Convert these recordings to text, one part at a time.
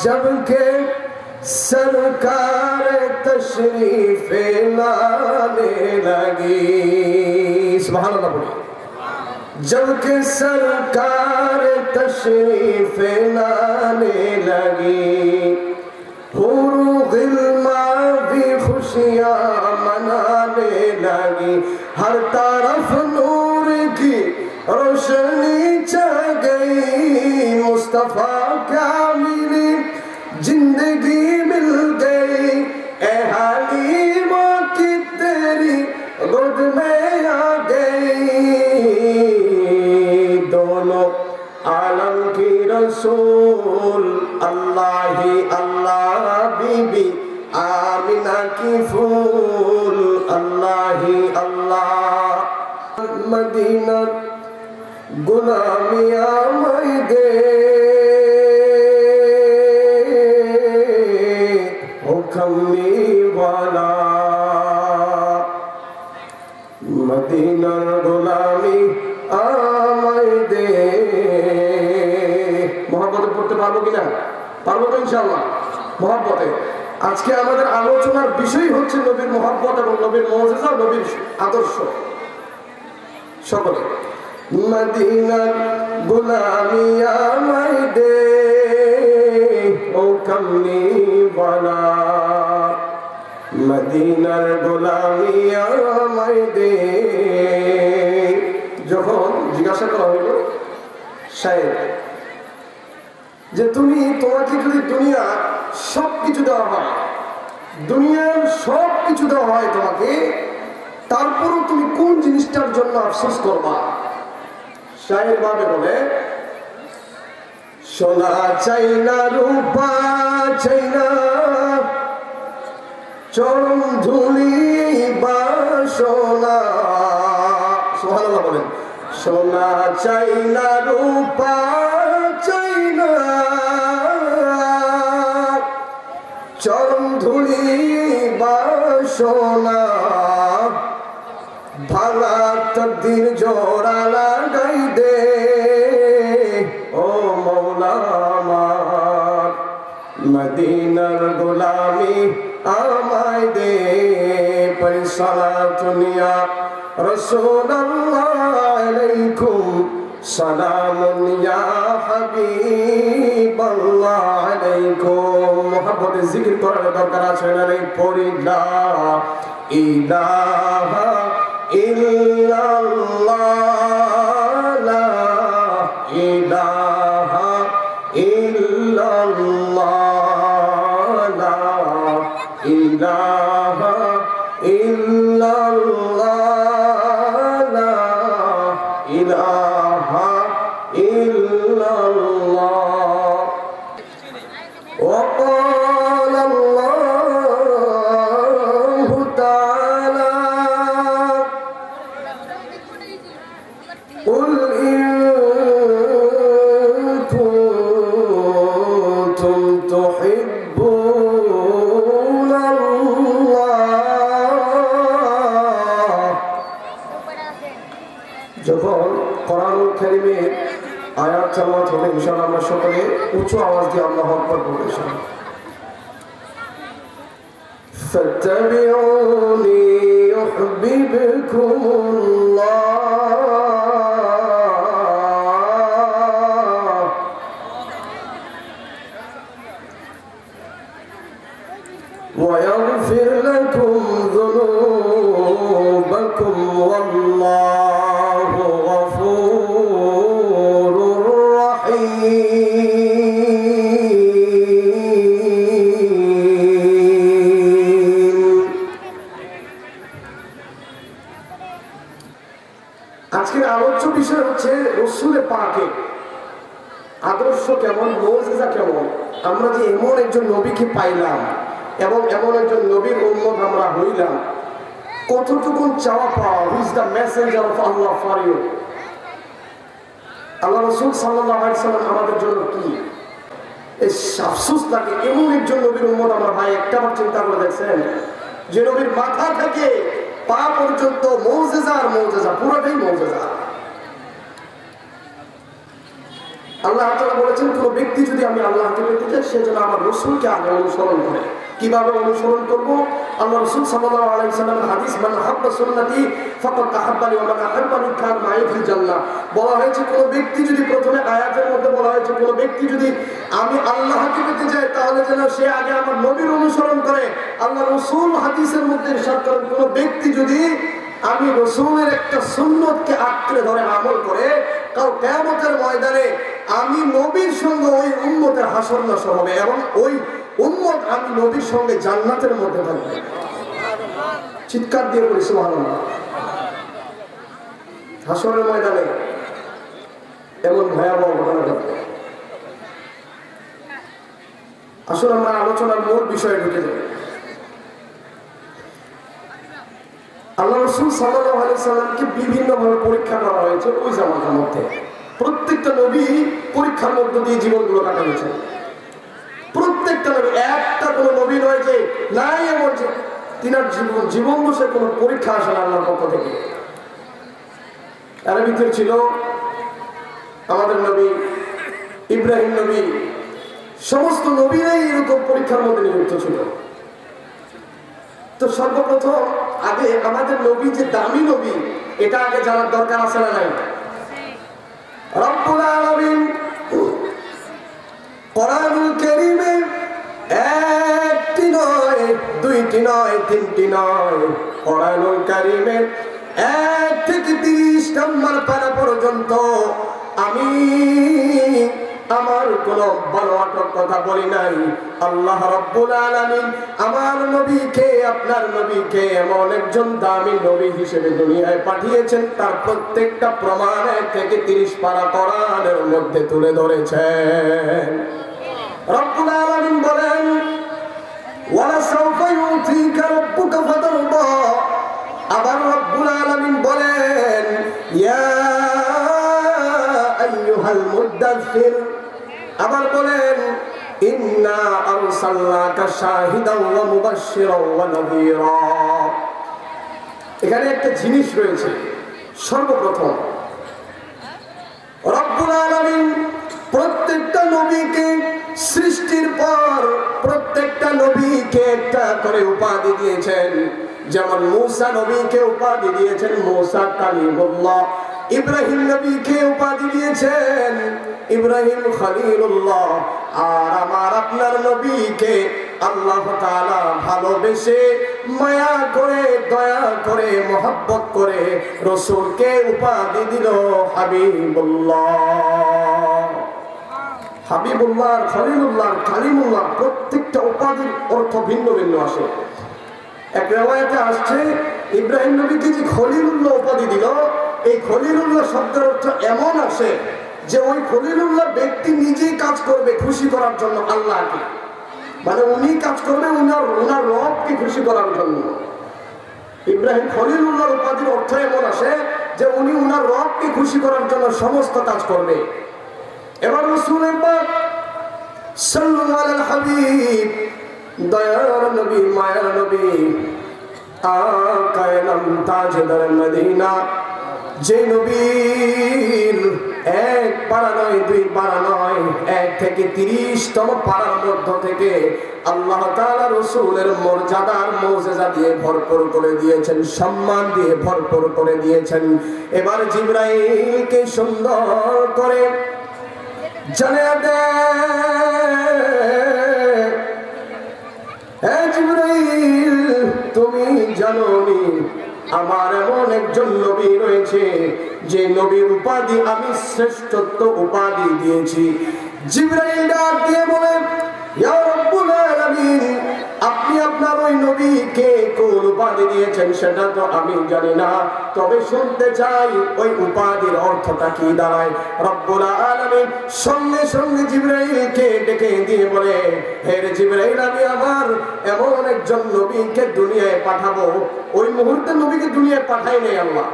जबकि सरकार तशरीफ़ लाने लगी। सुभान अल्लाह बोलिए जबकि सरकार तशरीफ़ लाने लगी। हुरू गिलमा भी खुशियाँ मनाने लगी। हर तरफ़ नूर की रोशनी चल गई मुस्तफ़ा আলম কি রসুল আল্লাহি আল্লাহ বিবি আমিনা কি ফুল আল্লাহি আল্লাহ মদিনার দে। মদিনার ইনশাল্লাহ মহাব্বতে। আজকে আমাদের আলোচনার বিষয় হচ্ছে নবীর মহাব্বত এবং নবীর মহজেজা নবীর আদর্শ। সকলে, মদিনার গোলামি আমায় দে ও কমলি বালা মদিনার গোলামি আমায় দে। যখন জিজ্ঞাসা করা হইল, সাহেব যে তুমি তোমাকে যদি দুনিয়া সব কিছু দেওয়া হয়? দুনিয়ার সব কিছু দেওয়া হয় তোমাকে, তারপরও তুমি কোন জিনিসটার জন্য আফসোস করবা? ভাবে বলে, সোনা চাই না, রূপা চাই না চরম ধুলি বা সোনা। সোহানাল্লাহ বলেন, সোনা চাই না, রূপা সোনা। ভাঙা তকদির জোড়া লাগাই দে। ও মৌলা আমার, মদিনার গোলামি আমায় দে। পরিসালা দুনিয়া রসুল্লাহ আলাইকুম। সালাম ইয়া হাবিবাল্লাহ আলাইকুম। মোহাম্মদ জিকির করার দরকার আছে না নেই? পড়ি লা ইলাহা ইল্লাল্লাহ। فاتبعوني এবং এমন একজন নবীর উন্মত আমরা হইলাম। কতটুকু চাওয়া পাওয়া who is the messenger of Allah for you আল্লাহ রসুল সাল্লাহ আমাদের জন্য কি? এই আফসোস লাগে, এমন একজন নবীর উন্মত আমরা ভাই একটা বার চিন্তা করে দেখছেন? যে নবীর মাথা থেকে পা পর্যন্ত মৌজেজা মৌজেজা, পুরোটাই মৌজেজা। আল্লাহ তাআলা বলেছেন, কোনো ব্যক্তি যদি আমি আল্লাহকে পেতে চাই, সে যেন আমার রসুলকে আগে অনুসরণ করে। কীভাবে অনুসরণ করব? আল্লাহ রসুল সাল্লামের হাদিস সুন্নতি হয়েছে, কোনো ব্যক্তি যদি বলা হয়েছে, কোনো ব্যক্তি যদি আমি আল্লাহকে পেতে চাই, তাহলে যেন সে আগে আমার নবীর অনুসরণ করে। আল্লাহ হাদিসের মধ্যে ব্যক্তি যদি আমি একটা সুন্নতকে আঁকড়ে ধরে আমল করে কারণ কেয়ামতের ময়দানে আমি নবীর সঙ্গে ওই উন্মতের হাসর হবে এবং ওই উন্মত আমি নবীর সঙ্গে জান্নাতের মধ্যে থাকবে। চিৎকার দিয়ে বলি, সুবহানাল্লাহ। হাসরের ময়দানে এমন ভয়াবহ ঘটনা ঘটবে আসলে আমরা আলোচনার মূল বিষয়ে ঢুকে যাই আল্লাহ রসুল সাল্লাহ আলি সাল্লামকে বিভিন্নভাবে পরীক্ষা করা হয়েছে ওই জামানার মধ্যে। প্রত্যেকটা নবী পরীক্ষার মধ্য দিয়ে জীবনগুলো কাটানো প্রত্যেকটা নবী, একটা কোনো নবী নয় যে নাই এমন যে তিনার জীবন জীবন কোনো পরীক্ষা আসে না আল্লাহর পক্ষ থেকে। এর ভিতরে ছিল, আমাদের নবী ইব্রাহিম নবী, সমস্ত নবীরাই এরকম পরীক্ষার মধ্যে নিযুক্ত ছিল। তো সর্বপ্রথম আগে আমাদের নবী যে দামি নবী, এটা আগে জানার দরকার আছে না নাই? রব্বুল আলামিন কোরআনুল কারীমে একটি নয়, দুইটি নয়, তিনটি নয়। কোরআনুল কারীমে এক থেকে তিরিশ নম্বর পারা পর্যন্ত আমি আমার কোন বানোয়াটক কথা বলি নাই। আল্লাহ রব্বুল আলামিন আমার নবীকে, আপনার নবীকে এমন একজন দামি নবী হিসেবে দুনিয়ায় পাঠিয়েছেন। তার প্রত্যেকটা প্রমাণ এক থেকে তিরিশ পারা কোরআনের মধ্যে তুলে ধরেছেন। রব্বুল আলামিন বলেন ওয়ালাসাউফ ইউতিকা রাব্বুকা ফাতারদা। আবার রব্বুল আলামিন বলেন, ইয়া আইয়ুহাল মুদাথির আবার বলেন এখানে একটা জিনিস রয়েছে, সর্বপ্রথম প্রত্যেকটা নবীকে সৃষ্টির পর প্রত্যেকটা নবীকে একটা করে উপাধি দিয়েছেন। যেমন মূসা নবীকে উপাধি দিয়েছেন, মূসা কালিমুল্লাহ। ইব্রাহিম নবীকে উপাধি দিয়েছেন। ইব্রাহিম খলিলুল্লাহ। আর আমার আপনার নবীকে আল্লাহ তাআলা ভালোবেসে মায়া করে, দয়া করে, মোহাব্বত করে রসুলকে উপাধি দিল হাবিবুল্লাহ। হাবিবুল্লাহ খলিলুল্লাহ আর কালিমুল্লাহ প্রত্যেকটা উপাধির অর্থ ভিন্ন ভিন্ন আসে। এক রেওয়ায়তে আসছে, ইব্রাহিম নবীকে যে খলিলুল্লাহ উপাধি দিল এই খলিলুল্লাহ শব্দের অর্থ এমন আছে যে ওই খলিলুল্লাহ ব্যক্তি নিজেই কাজ করবে খুশি করার জন্য আল্লাহকে। মানে উনি কাজ করবে, উনার উনার রবকে খুশি করার জন্য। ইব্রাহিম খলিলুল্লাহর উপাধির অর্থ এমন আসে যে উনি উনার রবকে খুশি করার জন্য সমস্ত কাজ করবে। এবার সাল্লাল্লাহু আলাল হাবিব, দয়ার নবী, মায়ার নবী আকায়ে তাজদার মদিনা যে নবীর এক পাড়া নয়, দুই পাড়া নয়, এক থেকে তিরিশতম পাড়ার মধ্য থেকে আল্লাহ রসুলের মর্যাদার মর্যাদা দিয়ে ভরপুর করে দিয়েছেন, সম্মান দিয়ে ভরপুর করে দিয়েছেন। এবার জিব্রাইলকে সুন্দর করে জানে জিবরাইল, তুমি জানো আমার এমন একজন নবী রয়েছে যে নবীর উপাধি আমি শ্রেষ্ঠত্ব উপাধি দিয়েছি। জিব্রাইল ডাক দিয়ে বলে, ইয়া রব্বুল কোন উপাধি দিয়েছেন, সেটা তো আমি জানি না। তবে শুনতে চাই, ওই উপাধির অর্থটা কি দাঁড়ায়? রব্বুল আলামিন সঙ্গে সঙ্গে জিবরাইলকে ডেকে দিয়ে বলে, হে জিবরাইল, আমি আমার এমন একজন নবীকে দুনিয়ায় পাঠাবো। ওই মুহূর্তে নবীকে দুনিয়ায় পাঠাই নাই আল্লাহ।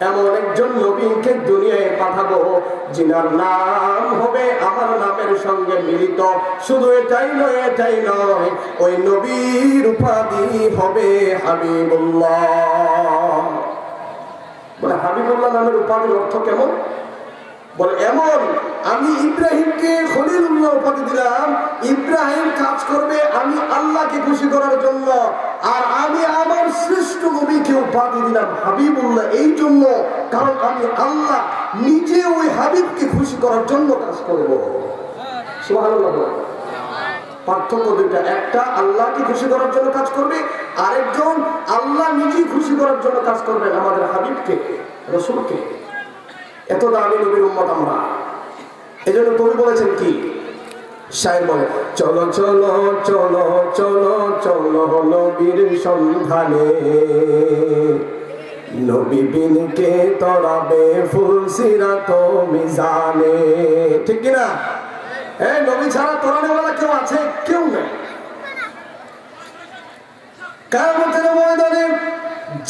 এমন একজন নবীকে দুনিয়ায় পাঠাবো, যিনার নাম হবে আমার নামের সঙ্গে মিলিত। শুধু এটাই নয় এটাই নয়, ওই নবীর উপাধি হবে হাবিবুল্লাহ। মানে হাবিবুল্লাহ নামের উপাধির অর্থ কেমন? বলে, এমন, আমি ইব্রাহিমকে খলিলুল্লাহ উপাধি দিলাম, ইব্রাহিম কাজ করবে আমি আল্লাহকে খুশি করার জন্য, আর আমি আমার শ্রেষ্ঠ নবীকে উপাধি দিলাম হাবিবুল্লাহ এই জন্য, কারণ আমি আল্লাহ নিজে ওই হাবিবকে খুশি করার জন্য কাজ করব। পার্থক্য দুইটা, একটা, আল্লাহকে খুশি করার জন্য কাজ করবে, আরেকজন আল্লাহ নিজেই খুশি করার জন্য কাজ করবেন আমাদের হাবিবকে, রসুলকে। এত দামি নবীর উম্মত আমরা। এই জন্য কবি বলেছেন কি? সাহেব চলো চলো চলো চলো চলো নবীর সন্ধানে। নবী বিনকে তরাবে ফুল সিরাত মিজানে। ঠিক কিনা? এই নবী ছাড়া তোরানেওয়ালা কেউ আছে? কেউ নেই। কারণ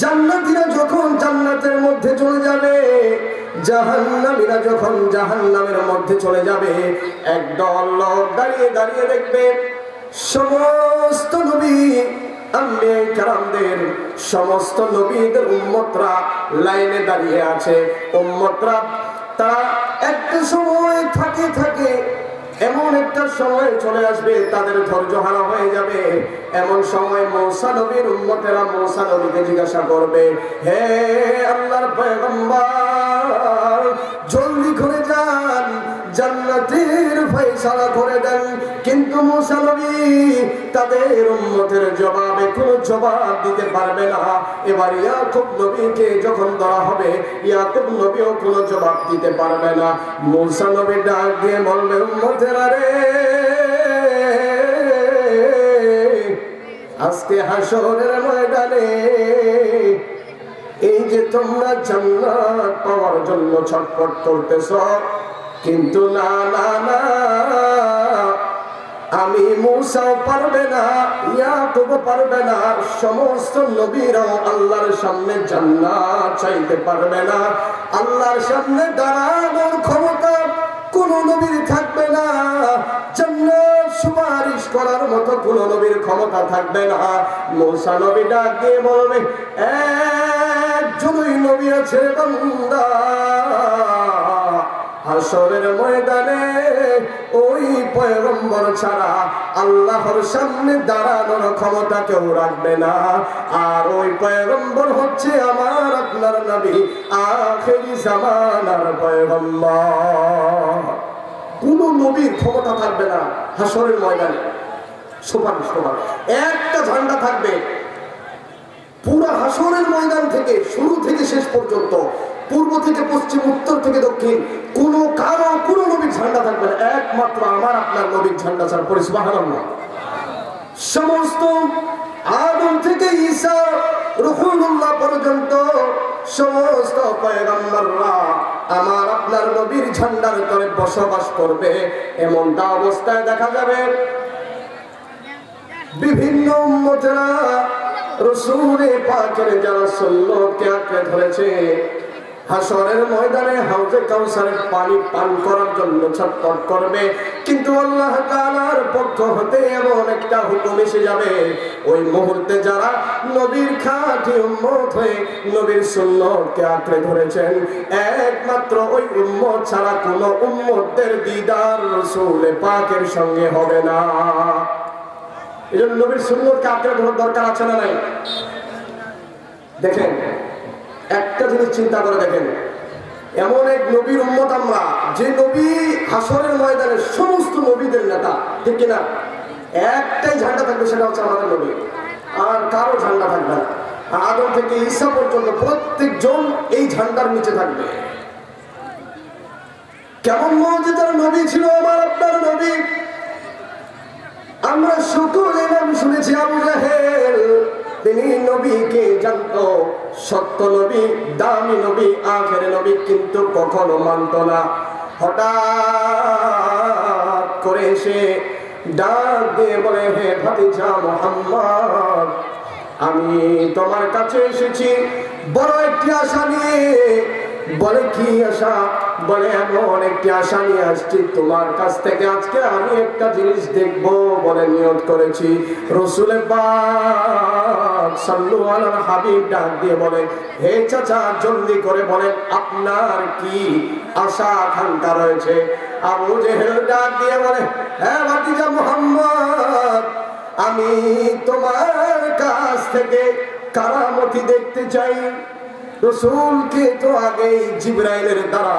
জান্নাতীরা যখন জান্নাতের মধ্যে চলে যাবে জাহান্নামীরা যখন জাহান্নামের মধ্যে চলে যাবে একদল লোক দাঁড়িয়ে দাঁড়িয়ে দেখবে, সমস্ত নবী কারামদের সমস্ত নবীদের উম্মতরা লাইনে দাঁড়িয়ে আছে। উম্মতরা তারা একটা সময় থাকে থাকে এমন একটা সময় চলে আসবে, তাদের ধৈর্য হারা হয়ে যাবে। এমন সময় মৌসা নবীর উন্মতেরা মৌসা নবীকে জিজ্ঞাসা করবে, হে আল্লাহর পয়গম্বর, জলদি করে যান জান্নাতের ফয়সালা করে দেন। কিন্তু মৌসা তাদের উম্মতের জবাবে কোনো জবাব দিতে পারবে না। এবার ইয়াকুব নবীকে যখন ধরা হবে, ইয়াকুব নবীও কোনো জবাব দিতে পারবে না। মৌসা নবী ডাক দিয়ে বলবে, উম্মতেরা রে, আজকে হাসরের ময়দানে এই যে তোমরা জান্নাত পাওয়ার জন্য ছটফট করতেছ কিন্তু না না না, আমি মুসাও পারবে না, ইয়াকুব পারবে না, সমস্ত নবীরাও আল্লাহর সামনে জান্নাত চাইতে পারবে না। আল্লাহর সামনে দাঁড়ানোর ক্ষমতা কোন নবীর থাকবে না। জান্নাত সুপারিশ করার মতো কোন নবীর ক্ষমতা থাকবে না। মৌসা নবী ডাক দিয়ে বলবে, একজনই নবী আছে, বান্দা। হাসরের ময়দানে ওই পয়গম্বর ছাড়া আল্লাহর সামনে দাঁড়ানোর ক্ষমতা কেউ রাখবে না। আর ওই পয়গম্বর হচ্ছে আমার আপনার নবী, আখেরি জামানার পয়গম্বর। কোন নবীর ক্ষমতা থাকবে না হাসরের ময়দানে। সুপারিশ করার একটা ঝান্ডা থাকবে। পুরো হাসরের ময়দান থেকে, শুরু থেকে শেষ পর্যন্ত পূর্ব থেকে পশ্চিম, উত্তর থেকে দক্ষিণ, কোন কারও, কোন নবীর ঝান্ডা থাকবে না। একমাত্র আমার, আপনার নবীর ঝান্ডা ছাড়া না সমস্ত আদম থেকে ঈসা রহুল্লাহ পর্যন্ত সমস্ত পয়গম্বররা আমার, আপনার নবীর ঝান্ডার তলে বসবাস করবে। এমনটা অবস্থায় দেখা যাবে। বিভিন্ন উম্মতেরা রসুলে পাকের যারা সুন্নতকে আঁকড়ে ধরেছে হাসরের ময়দানে হাউজে কাউসারের পানি পান করার জন্য ছটপট করবে। কিন্তু আল্লাহ তাআলার পক্ষ হতে এমন একটা হুকুম এসে যাবে। ওই মুহূর্তে যারা নবীর খাঁটি উম্মত হয়ে নবীর সুন্নতকে আঁকড়ে ধরেছেন, একমাত্র ওই উম্মত ছাড়া কোনো উম্মতদের দিদার রসুলে পাকের সঙ্গে হবে না। এই জন্য নবীর সুন্নতকে আঁকড়ে ধরার দরকার আছে না নাই? দেখেন একটা জিনিস চিন্তা করে দেখেন, এমন এক নবীর উম্মত আমরা, যে নবী হাসরের ময়দানের সমস্ত নবীদের নেতা, ঠিক কিনা? একটাই ঝান্ডা থাকবে, সেটা হচ্ছে আমাদের নবী। আর কারও ঝান্ডা থাকবে না। আদম থেকে ঈসা পর্যন্ত প্রত্যেকজন এই ঝান্ডার নিচে থাকবে। কেমন মর্যাদার নবী ছিল আমার আপনার নবী? আমরা সকলে নাম শুনেছি আবু জাহেল। তিনি নবীকে জানতো। সত্য নবী, দামি নবী, আখের নবী কিন্তু কখনো মানত না। হঠাৎ করে এসে ডাক দিয়ে বলে, হে ভাতিজা মোহাম্মদ, আমি তোমার কাছে এসেছি। বড় একটি আশা নিয়ে। বলে, কি আশা? বলে এমন একটি আশা নিয়ে আসছি। তোমার কাছ থেকে আজকে আমি একটা জিনিস দেখব বলে নিয়ত করেছি। রসুলের পাক সাল্লু আলাল হাবিব ডাক দিয়ে বলে, হে চাচা, জলদি করে বলেন, আপনার কি আশা আকাঙ্ক্ষা রয়েছে? আবু জেহেল ডাক দিয়ে বলে হ্যাঁ ভাতিজা মোহাম্মদ, আমি তোমার কাছ থেকে কারামতি দেখতে চাই। রসুলকে তো আগেই জিব্রাইলের দ্বারা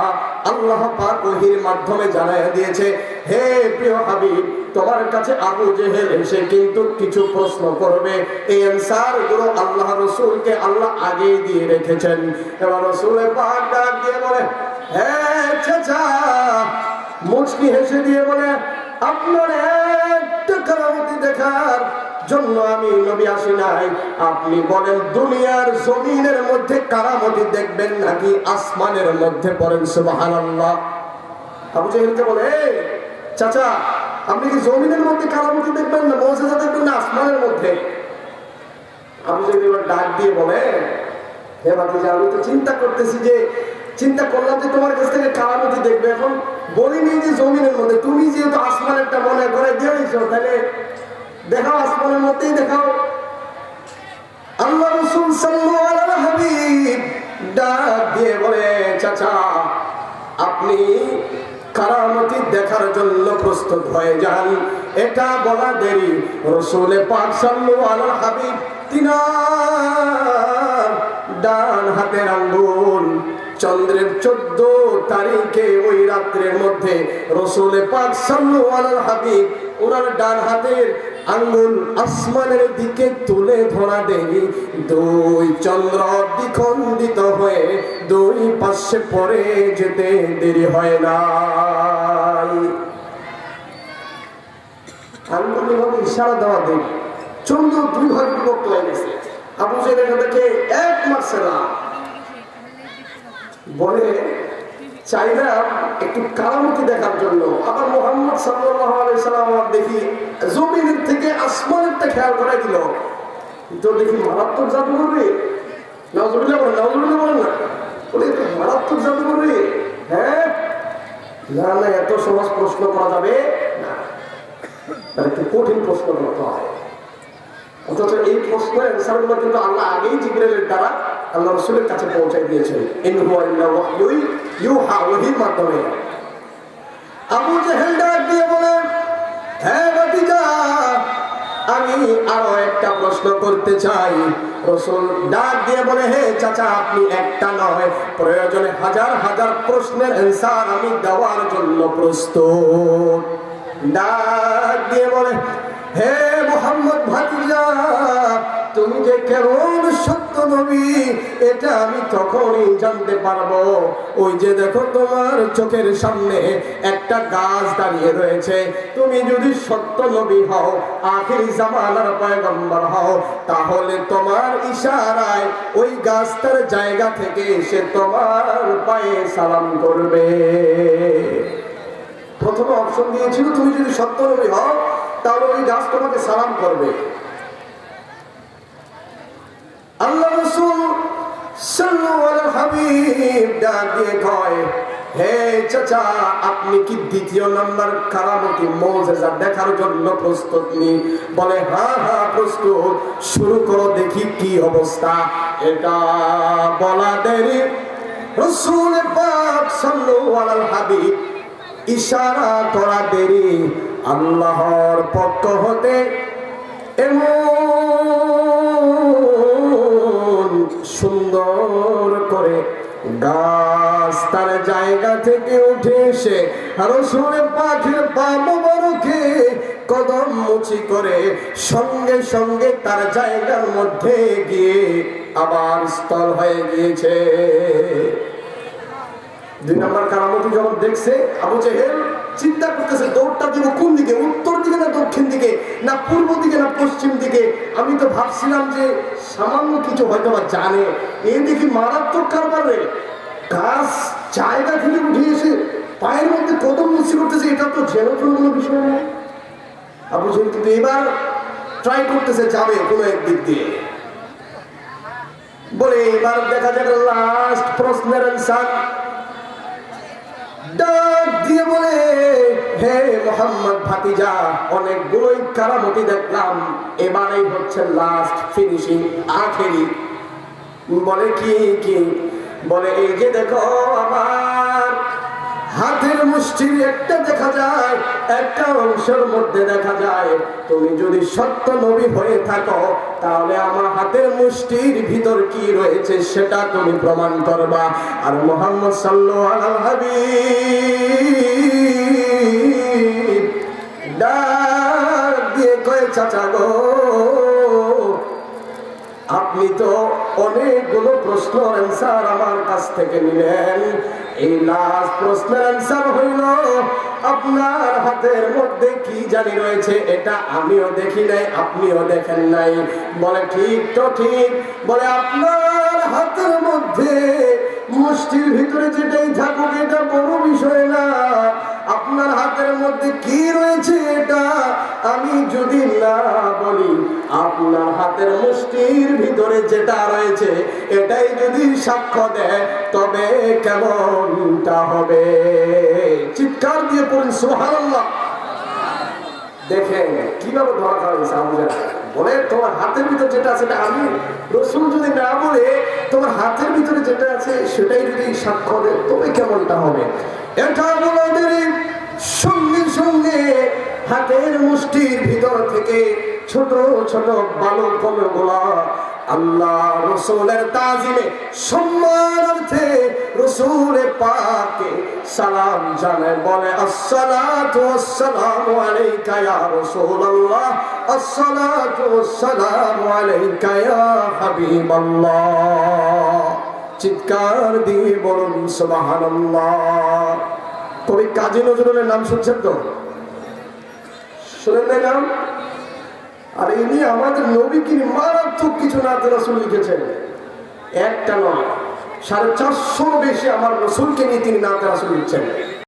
আল্লাহ পাক ওহির মাধ্যমে জানায় দিয়েছে, হে প্রিয় হাবিব, তোমার কাছে আবু জেহেল এসে কিন্তু কিছু প্রশ্ন করবে। এই অ্যান্সারগুলো আল্লাহ রসুলকে আল্লাহ আগেই দিয়ে রেখেছেন। এবার রসুলের পাক ডাক দিয়ে বলে হ্যাঁ চাচা! মুচকি হেসে দিয়ে বলে, আপনার একটা কারামতি দেখার জন্য আমি নবী আসি নাই। আপনি বলেন দুনিয়ার জমিনের মধ্যে কারামতি দেখবেন নাকি আসমানের মধ্যে পড়েন? সুবহানাল্লাহ। আবু জাহেলকে বলে "এই, চাচা আপনি কি জমিনের মধ্যে কারামতি দেখবেন না মৌজাজা দেখবেন না আসমানের মধ্যে? আবু জাহেল এবার ডাক দিয়ে বলে হে ভাতিজা আমি তো চিন্তা করতেছি যে চিন্তা করলাম যে তোমার কাছ থেকে কারামতি দেখবে। এখন বলিনি যে জমিনের মধ্যে তুমি যেহেতু আসমানেরটা মনে করে দিয়েছ তাহলে দেখাও আসমানের মধ্যেই দেখাও। আল্লাহ রসুল হাবিব ডাক দিয়ে বলে, চাচা, আপনি কারামতি দেখার জন্য প্রস্তুত হয়ে যান। এটা বলা দেরি। রসুলে পাক সাল্লাল্লাহু হাবিব তিনার ডান হাতের আঙ্গুল চন্দ্রের চোদ্দ তারিখে ওই রাত্রের মধ্যে রসুলে পাক হাবিব ওনার ডান হাতের আঙ্গুল আসমানের দিকে তুলে ধরা দেই দুই চন্দ্র দ্বিখণ্ডিত হয়ে দুই পাশে পড়ে যেতে দেরি হয় না। আঙ্গুল এভাবে ইশারা দেওয়া চন্দ্র দুই বিভক্ত হয়ে গেছে। আবু এক মাসে না বলে চাইলাম একটু কারামতি দেখার জন্য। আবার মোহাম্মদ সাল্লাম দেখি জমিনের থেকে আসমানেরটা খেয়াল করে দিল। তো দেখি মারাত্মক জাদু করবে? নজরুল্লাহ বলেন নজরুল্লাহ বলেন না। বলে মারাত্মক জাদু করবে? হ্যাঁ। না না, এত সহজ প্রশ্ন করা যাবে না। একটু কঠিন প্রশ্ন করতে হয় অথচ এই প্রশ্নের অ্যান্সারগুলো কিন্তু আল্লাহ আগেই জিব্রাইলের দ্বারা আল্লাহ রসুলের কাছে পৌঁছাই দিয়েছেন। ওহীর মাধ্যমে। আবু জেহেল ডাক দিয়ে বলে হ্যাঁ আমি আরও একটা প্রশ্ন করতে চাই। রসুল ডাক দিয়ে বলে, হে চাচা, আপনি একটা নয়, প্রয়োজনে হাজার হাজার প্রশ্নের অ্যান্সার আমি দেওয়ার জন্য প্রস্তুত। ডাক দিয়ে বলে, হে মোহাম্মদ ভাতিজা তুমি যে কেমন সত্য নবী, এটা আমি তখনই জানতে পারব। ওই যে দেখো তোমার চোখের সামনে একটা গাছ দাঁড়িয়ে রয়েছে। তুমি যদি সত্য নবী হও, আখির জামানার পয়গম্বর হও, তাহলে তোমার ইশারায় ওই গাছটার জায়গা থেকে এসে তোমার পায়ে সালাম করবে। প্রথমে অপশন দিয়েছিল, তুমি যদি সত্য নবী হও, তাহলে ওই গাছ তোমাকে সালাম করবে। আল্লাহ রসুল হাবিব কয়, হে চাচা, আপনি কি দ্বিতীয় নাম্বার কারামতি মৌজেজা দেখার জন্য প্রস্তুত নি? বলে হ্যাঁ হ্যাঁ প্রস্তুত। শুরু করো দেখি কি অবস্থা। এটা বলা দেরি। রসুল পাক সাল্লাল্লাহু হাবিব ইশারা করা দেরি। আল্লাহর পক্ষ হতে এমন সুন্দর করে গাছ তার জায়গা থেকে উঠে এসে রসুলে পাখির পা মোবারকে কদম মুচি করে সঙ্গে সঙ্গে তার জায়গার মধ্যে গিয়ে আবার স্থল হয়ে গিয়েছে। দুই নম্বর কারামতি যখন দেখছে, আবু জেহেল চিন্তা করতেছে দৌড়টা দিব কোন দিকে, উত্তর দিকে না দক্ষিণ দিকে? না পূর্ব দিকে, না পশ্চিম দিকে। আমি তো ভাবছিলাম যে সামান্য কিছু হয়তো বা জানে। এই দেখি মারাত্মক কারবার গাছ জায়গা থেকে উঠে এসে পায়ের মধ্যে কদম মুচি করতেছে, এটা তো যেন কোনো বিষয় না আবু জেহেল কিন্তু এবার ট্রাই করতেছে, যাবে কোনো একদিক দিয়ে। বলে এবার দেখা যাবে লাস্ট প্রশ্নের অ্যান্সার ডাক দিয়ে বলে হে মোহাম্মদ ভাতিজা অনেকগুলোই কারামতি দেখলাম। এবারেই হচ্ছে লাস্ট ফিনিশিং আখেরি। বলে কি কি? বলে, এই যে দেখো আমার হাতের মুষ্টির একটা দেখা যায়, একটা অংশের মধ্যে দেখা যায়। তুমি যদি সত্য নবী হয়ে থাকো, তাহলে আমার হাতের মুষ্টির ভিতর কি রয়েছে সেটা তুমি প্রমাণ করবা। আর মোহাম্মদ সাল্লাল্লাহু হাবিব ডাক দিয়ে কয়ে, চাচা গো, আপনি তো অনেকগুলো প্রশ্ন অ্যান্সার আমার কাছ থেকে নিলেন। এই লাস্ট প্রশ্নের অ্যান্সার হইল, আপনার হাতের মধ্যে কি জানি রয়েছে, এটা আমিও দেখি নাই, আপনিও দেখেন নাই। বলে, ঠিক তো, ঠিক। বলে, আপনার হাতের মধ্যে মুষ্টির ভিতরে যেটাই থাকুক, এটা বড় বিষয় না। আপনার হাতের মধ্যে কি রয়েছে এটা আমি যদি না বলি, আপনার হাতের মুষ্টির ভিতরে যেটা রয়েছে, এটাই যদি সাক্ষ্য দেয়, তবে কেমনটা হবে? চিৎকার দিয়ে পড়ুন সুবহানাল্লাহ। দেখেন, কীভাবে ধরা খাওয়া হয়েছে আবু জাহেল। বলে, তোমার হাতের ভিতরে যেটা আছে সেটা আমি রসুল যদি না বলে, তোমার হাতের ভিতরে যেটা আছে সেটাই যদি সাক্ষ্য দেয়, তবে কেমনটা হবে? এটা বলাদের সঙ্গে সঙ্গে হাতের মুষ্টির ভিতর থেকে ছোট ছোট বালু কমগুলা আল্লাহ রসুলের তাজিমে সম্মানার্থে রসুলের পাকে সালাম জানায়, বলে, আসসালাতু ওয়াসসালামু আলাইকা ইয়া রাসূলুল্লাহ, আসসালাতু ওয়াসসালামু আলাইকা ইয়া হাবিবাল্লাহ। চিৎকার দিয়ে বলুন, সুবহানাল্লাহ। কবি কাজী নজরুলের নাম শুনছেন তো? শুনেন নাম? আর ইনি আমাদের নবীকে মারাত্মক কিছু না রসুল লিখেছেন। একটা নয়, সাড়ে চারশো বেশি আমার রসুলকে নিয়ে তিনি নাতে রসুল লিখছেন।